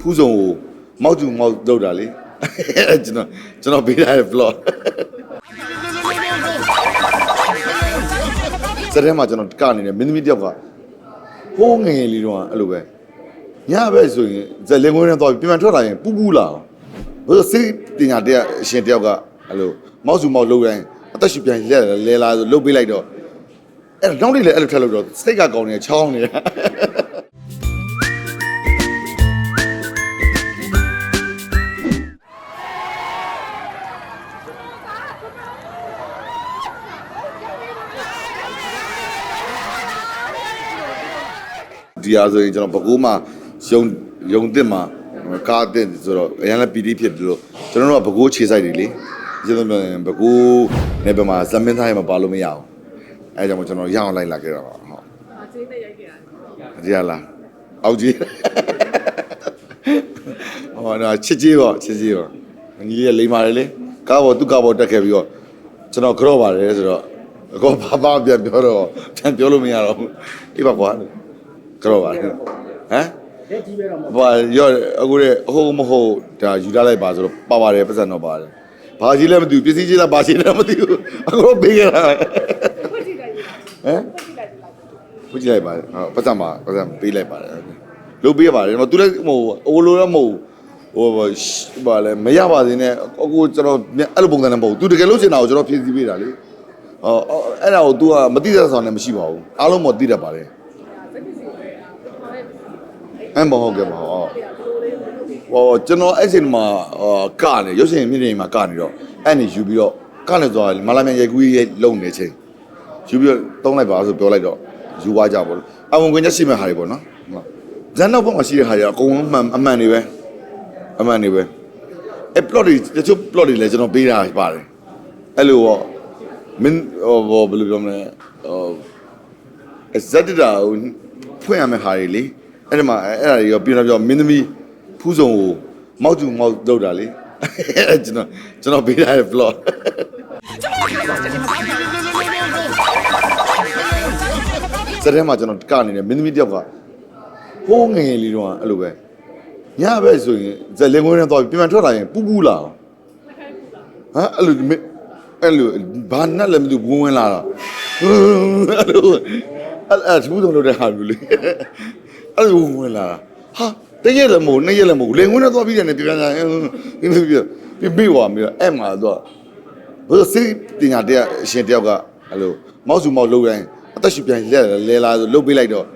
ဖူးစုံကိုမောက်တူမောက်လောက်တာလေအဲ့ကျွန်တော်ကျွန်တော်ပေးထားတဲ့ vlog စတဲ့မှာကျွန်တော်ကနေတယ်မင်းသမီးတယောက်ကဟိုးငယ်ငယ်လေးတော့အဲ့လိုပဲညဘက်ဆိုရင်ဇက်လင်းခွင်းနဲ့တော့ပြန်ပြန်ထွက်လာရင်ပူပူလာဘယ်လိုစိတ်ပညာတရားအရှင်တယောက်ကအဲ့လိုမောက်စုမောက်လောက်တိုင်းအသက်ရှူပြန်လဲလဲလာဆိုလှုပ်ပေးလိုက်တော့အဲ့တော့နောက်နေ့လည်းအဲ့လိုထက်လို့တော့စိတ်ကကောင်းနေချောင်းနေတာ ဒီအားဆိုရင်ကျွန်တော်ဘကိုးမှာယုံယုံတင်မှာကားတင်ဆိုတော့အရင်လည်းပီတိဖြစ်တယ်လို့ကျွန်တော်တို့ကဘကိုးခြေဆိုင်တွေလေကျွန်တော်ပြောရင်ဘကိုးနေပမှာဇမင်းသားရမှာပါလို့မရအောင်အဲကြောင့်မို့ကျွန်တော်ရအောင်လိုက်လာခဲ့တာပါဟုတ်အချင်းနဲ့ရိုက်ခဲ့တာဒီရလားအောက်ကြီးဟောနော်ချစ်ကြီးပေါ့ချစ်ကြီးပေါ့ညီလေးကလိမ္မာတယ်လေကားပေါ်သူ့ကားပေါ်တက်ခဲ့ပြီးတော့ကျွန်တော်ကြော့ပါတယ်ဆိုတော့အကောဘာမှပြန်ပြောတော့ပြန်ပြောလို့မရတော့ဘူးအေးပါကွာ ကြော့ပါတယ်ဟမ်လက်ကြီးပဲတော့မဟုတ်ဘာရောအခုလေအဟုတ်မဟုတ်ဒါယူထားလိုက်ပါဆိုတော့ပါပါတယ်ပတ်စံတော့ပါတယ်ဘာကြီးလဲမသိဘူးပစ္စည်းကြီးလားဘာကြီးလဲမသိဘူးအခုပေးကြတာဖွင့်ကြည့်လိုက်ပြီဟမ်ဖွင့်ကြည့်လိုက်ပြီလားဝကြည့်လိုက်ပါတယ်ဟုတ်ပတ်စံမှာပတ်စံပေးလိုက်ပါတယ်လုပ်ပေးရပါတယ်မသူလည်းမဟုတ်အိုလိုလည်းမဟုတ်ဟိုဘာလဲမရပါသေးနဲ့အခုကျွန်တော်အဲ့လိုပုံစံနဲ့မဟုတ်သူတကယ်လို့ချင်တာကိုကျွန်တော်ဖြည့်ဆည်းပေးတာလေဟောအဲ့ဒါကို तू ကမသိတဲ့ဆောင်နဲ့မရှိပါဘူးအားလုံးမသိတတ်ပါတယ် စက်ပစ္စည်းတွေဟောရဲ့ အဲ့မဟုတ်ကဲ့ပါဟောဒီကဘလိုလေးလုပ်ပြီးဟောကျွန်တော်အဲ့ချိန်မှာအာကနေရုပ်ရှင်မြင့်နေမှာကနေတော့အဲ့နေယူပြီးတော့ကနေသွားမလာမြန်ရေကူးရဲ့လုံနေချိန်ယူပြီးတော့တုံးလိုက်ပါဆိုပြောလိုက်တော့ယူသွားကြပါလို့အဝင်ခွင့်ချက်ရှိမဲ့ဟာတွေပေါ့နော်ဟုတ်ဇန်နောက်ဘက်မှာရှိတဲ့ဟာတွေအကုန်လုံးမှန်အမှန်တွေပဲအမှန်တွေပဲအဲ့ plot တွေတချို့ plot တွေလည်းကျွန်တော်ပေးတာပါတယ်အဲ့လိုပေါ့မင်းဟောဘယ်လိုပြောမလဲဟော exact တာကိုဖွင့်ရမယ့်ဟာတွေလေ အဲ့ဒီမှာအဲ့ဒါတွေရောပြန်တော့ပြောမင်းသမီးဖူးစုံကိုမောက်တူမောက်လောက်တာလေအဲ့ကျွန်တော်ကျွန်တော်ပေးထားတဲ့ vlog စတဲ့မှာကျွန်တော်ကနေတယ်မင်းသမီးတယောက်ကဟိုးငယ်ငယ်လေးတော့အဲ့လိုပဲညဘက်ဆိုရင်ဇက်လင်းခွင်းနဲ့တော့ပြန်ပြန်ထွက်လာရင်ပူပူလာဟမ်အဲ့လိုမင်းအဲ့လိုဘာနဲ့လည်းမသိဘူးဝင်ဝင်လာတာအဲ့လိုအဲ့အဲ့သူတို့လုပ်တဲ့ဟာမျိုးလေ အဲ့လိုဝင်ဝင်လာတာဟာတရက်လည်းမဟုတ်နှစ်ရက်လည်းမဟုတ်လင်ခွင်းနဲ့သွားပြီးတယ်နဲ့ပြန်ပြန်ပြန်ပြီးပြီးပြီးပြီးသွားပြီးတော့အဲ့မှာတော့ဘယ်လိုစိတ်ပညာတရားအရှင်တယောက်ကအဲ့လိုမောက်စုမောက်လုပ်တိုင်းအသက်ရှူပြန်လဲလဲလာဆိုလုပ်ပေးလိုက်တော့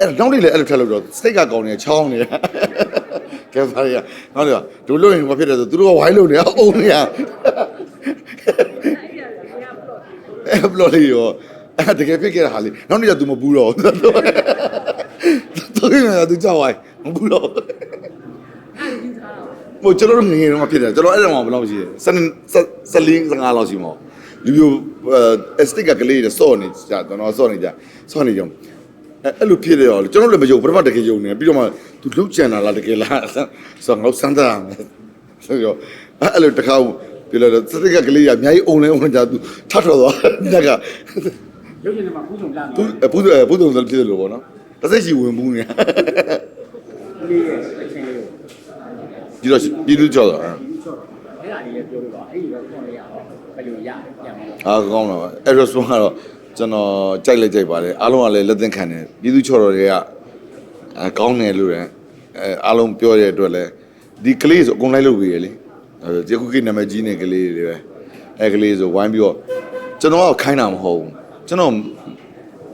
အဲ့တော့နောက်နေ့လည်းအဲ့လိုထက်လို့တော့စိတ်ကကောင်းနေချောင်းနေတာကဲပါရနောက်တော့ဒုလို့ရင်ဘာဖြစ်လဲဆိုသူတို့ကဝိုင်းလို့နေအောင်နေရအဲ့ဒီကဘလို့အဲ့ဘလော်လေးရောအဲ့တကယ်ဖြစ်ခဲ့တဲ့ဟာလေးနောက်နေ့ကျ तू မပူတော့ဘူး သူကသူကြောက်ဝိုင်းမပူတော့အဲ့ဒီယူထားတာဟိုကျွန်တော်တို့ငယ်ငယ်တုန်းကဖြစ်တယ်ကျွန်တော်အဲ့ဒါမှဘယ်လောက်ရှိလဲစနစလင်း15လောက်ရှိမှာလူမျိုးအစတစ်ကကလေးတွေစော့နေကြကျွန်တော်စော့နေကြစော့နေကြအဲ့အဲ့လိုဖြစ်တယ်ရောကျွန်တော်လည်းမယုံပထမတကယ်ယုံနေပြီးတော့မှ तू လှုပ်ကြံတာလားတကယ်လားဆိုတော့ငေါစမ်းတာဆိုတော့အဲ့လိုတခါပြောလို့စတစ်ကကလေးကအများကြီးအုံလဲအုံကြ तू ထထတော့ညကရုပ်ရှင်ထဲမှာကုစုံလာဘူးတော့ဘူးဘူးတုံစဖြစ်တယ်လို့ပေါ့နော် တစ်စိတ်ရှိဝင်ဘူးနေလေးရဲ့အချင်းလေးကိုပြီးတော့ပြီးသူကြောက်တာဒီချော့အဲ့ဒါလေးလည်းပြောလို့ပါအဲ့ဒီတော့ခွန်လေးရအောင်ဘယ်လိုရပြန်မလို့အာကောင်းလာပါအဲ့တော့ဆိုတော့ကျွန်တော်ကြိုက်လက်ကြိုက်ပါတယ်အားလုံးကလည်းလက်သင့်ခံတယ်ပြီးသူချော်တော်တွေကအဲကောင်းတယ်လို့လည်းအဲအားလုံးပြောရတဲ့အတွက်လည်းဒီကလေးဆိုအကုန်လိုက်လုပ်ပြီးရလေအဲဒီခုကိနာမည်ကြီးနေကလေးတွေပဲအဲကလေးဆိုဝိုင်းပြီးတော့ကျွန်တော်ကခိုင်းတာမဟုတ်ဘူးကျွန်တော်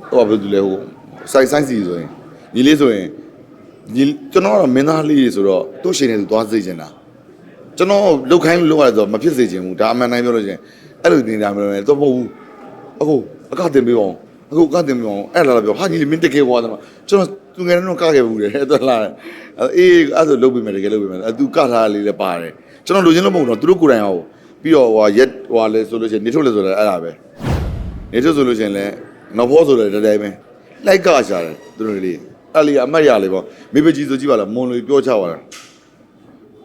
ဟိုဘာပြောသူလဲဟို စိုက်စိုက်စီဆိုရင်ညီလေးဆိုရင်ညီကျွန်တော်ကတော့မင်းသားလေးဆိုတော့သူ့ရှင်နေသူသွားစေချင်တာကျွန်တော်လုတ်ခိုင်းလို့လောက်ရဆိုမဖြစ်စေချင်ဘူးဒါအမှန်တိုင်းပြောလို့ချင်းအဲ့လိုနေတာမျိုးလည်းတော့မဟုတ်ဘူးအခုအကတင်ပေးပါအောင်အခုအကတင်ပေးပါအောင်အဲ့လာပြောဟာကြီးမင်းတကယ်ကွာတယ်မကျွန်တော်သူငယ်တော့ကခဲ့ဘူးတယ်အဲ့တော့လာအေးအဲ့ဆိုလုတ်ပေးမယ်တကယ်လုတ်ပေးမယ်အဲ့သူကထားလေးလည်းပါတယ်ကျွန်တော်လိုချင်လို့မဟုတ်တော့သူတို့ကိုယ်တိုင်အောင်ပြီးတော့ဟိုရက်ဟိုလဲဆိုလို့ချင်းနေထုတ်လဲဆိုလဲအဲ့ဒါပဲနေထုတ်ဆိုလို့ချင်းလဲနောက်ဖို့ဆိုလဲတည်းပဲ လိုက်ကရှာတယ်သူတို့လေးအဲ့လီအမတ်ရလေပေါ့မိဘကြီးဆိုကြည့်ပါလားမွန်လူပြောချပါလား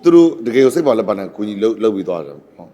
သူတို့တကယ်ကိုစိတ်ပါလက်ပါနဲ့ကိုကြီးလှုပ်လှုပ်ပြီးသွားတယ်ဟုတ်